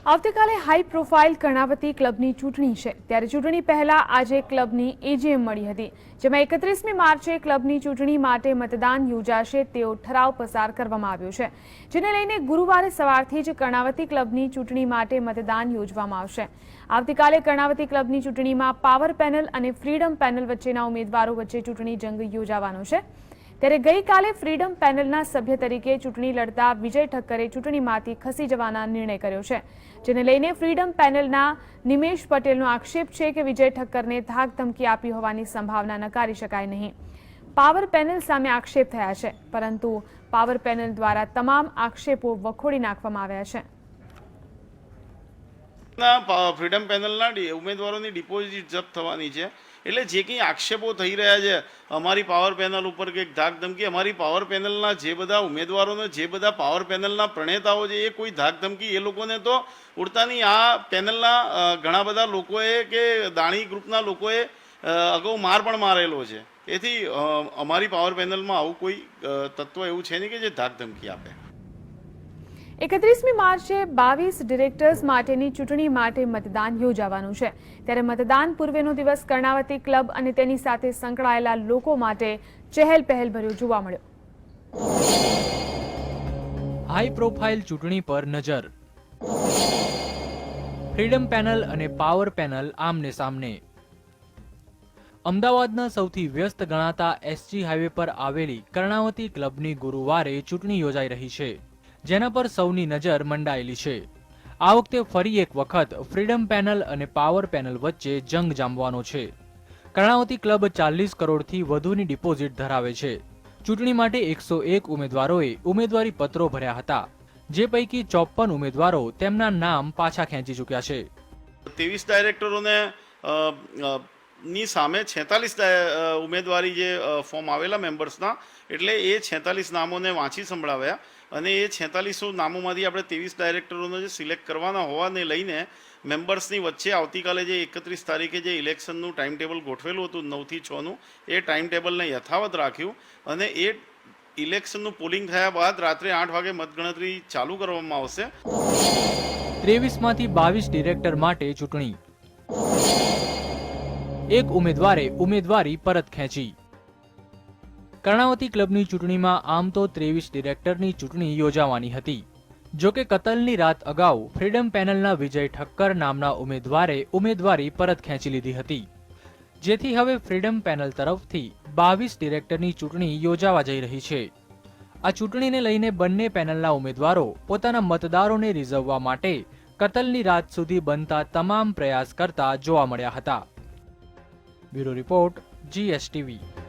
આવતીકાલે high profile Karnavati ક્લબની ચૂંટણી છે. ત્યારે ચૂંટણી પહેલા આજે ક્લબની એજીએમ મળી હતી, જેમાં એકત્રીસમી માર્ચે ક્લબની ચૂંટણી માટે મતદાન યોજાશે તેવો ઠરાવ પસાર કરવામાં આવ્યો છે, જેને લઈને ગુરુવારે સવારથી જ કર્ણાવતી ક્લબની ચૂંટણી માટે મતદાન યોજવામાં આવશે. આવતીકાલે કર્ણાવતી ક્લબની ચૂંટણીમાં પાવર પેનલ અને ફ્રીડમ પેનલ વચ્ચેના ઉમેદવારો વચ્ચે ચૂંટણી જંગ યોજાવાનો છે. ત્યારે ગઈકાલે ફ્રીડમ પેનલના સભ્ય તરીકે ચૂંટણી લડતા વિજય ઠક્કરે ચૂંટણીમાંથી ખસી જવાના નિર્ણય કર્યો છે, જેને લઈને ફ્રીડમ પેનલના નિમેશ પટેલનો આક્ષેપ છે કે વિજય ઠક્કરને ધાક ધમકી આપી હોવાની સંભાવના નકારી શકાય નહીં. પાવર પેનલ સામે આક્ષેપ થયા છે, પરંતુ પાવર પેનલ દ્વારા તમામ આક્ષેપો વખોડી નાખવામાં આવ્યા છે. ફ્રીડમ પેનલના ઉમેદવારોની ડિપોઝિટ જપ્ત થવાની છે. એટલે જે કંઈ આક્ષેપો થઈ રહ્યા છે, અમારી પાવર પેનલ ઉપર કે ધાક ધમકી અમારી પાવર પેનલના જે બધા ઉમેદવારોને, જે બધા પાવર પેનલના પ્રણેતાઓ છે, એ કોઈ ધાક ધમકી એ લોકોને તો ઉડતાની આ પેનલના ઘણા બધા લોકોએ કે દાણી ગ્રુપના લોકોએ અગાઉ માર પણ મારેલો છે. એથી અમારી પાવર પેનલમાં આવું કોઈ તત્વ એવું છે નહીં કે જે ધાક ધમકી આપે. એકત્રીસમી માર્ચે બાવીસ ડિરેક્ટર્સ માટેની ચૂંટણી માટે મતદાન યોજાવાનું છે. ત્યારે મતદાન પૂર્વેનો દિવસ કર્ણાવતી ક્લબ અને તેની સાથે સંકળાયેલા લોકો માટે ચહેલ પહેલ ભર્યો જોવા મળ્યો. હાઈ પ્રોફાઇલ ચૂંટણી પર નજર. ફ્રીડમ પેનલ અને પાવર પેનલ આમને સામને. અમદાવાદના સૌથી વ્યસ્ત ગણાતા એસજી હાઈવે પર આવેલી કર્ણાવતી ક્લબની ગુરુવારે ચૂંટણી યોજાઈ રહી છે. જેના પર સૌની નજર મંડાયેલી છે. આ વખતે ફરી એક વખત ફ્રીડમ પેનલ અને પાવર પેનલ વચ્ચે જંગ જામવાનો છે. કર્ણાવતી ક્લબ ચાલીસ કરોડથી વધુની ડિપોઝિટ ધરાવે છે. ચૂંટણી માટે એકસો એક ઉમેદવારોએ ઉમેદવારી પત્રો ભર્યા હતા. જે પૈકી ચોપન ઉમેદવારો તેમના નામ પાછા ખેંચી ચૂક્યા છે. ત્રેવીસ ડાયરેક્ટરોને ની સામે છેતાલીસ ઉમેદવારી જે ફોર્મ આવેલા મેમ્બર્સના એટલે એ છેતાલીસ નામોને વાંચી સંભળાવ્યા અને એ છેતાલીસો નામોમાંથી આપણે ત્રેવીસ ડાયરેક્ટરોને જે સિલેક્ટ કરવાના હોવાને લઈને મેમ્બર્સની વચ્ચે આવતીકાલે જે એકત્રીસ તારીખે જે ઇલેક્શનનું ટાઈમ ટેબલ ગોઠવેલું હતું નવથી છનું એ ટાઈમ ટેબલને યથાવત રાખ્યું અને એ ઇલેક્શનનું પોલિંગ થયા બાદ રાત્રે આઠ વાગે મતગણતરી ચાલુ કરવામાં આવશે. ત્રેવીસમાંથી બાવીસ ડિરેક્ટર માટે ચૂંટણી. એક ઉમેદવારે ઉમેદવારી પરત ખેંચી. કર્ણાવતી ક્લબની ચૂંટણીમાં આમ તો ત્રેવીસ ડિરેક્ટરની ચૂંટણી યોજાવાની હતી. જો કે કતલની રાત અગાઉ ફ્રીડમ પેનલના વિજય ઠક્કર નામના ઉમેદવારે ઉમેદવારી પરત ખેંચી લીધી હતી. જેથી હવે ફ્રીડમ પેનલ તરફથી બાવીસ ડિરેક્ટરની ચૂંટણી યોજાવા જઈ રહી છે. આ ચૂંટણીને લઈને બંને પેનલના ઉમેદવારો પોતાના મતદારોને રીઝવવા માટે કતલની રાત સુધી બનતા તમામ પ્રયાસ કરતા જોવા મળ્યા હતા. Bureau Report GSTV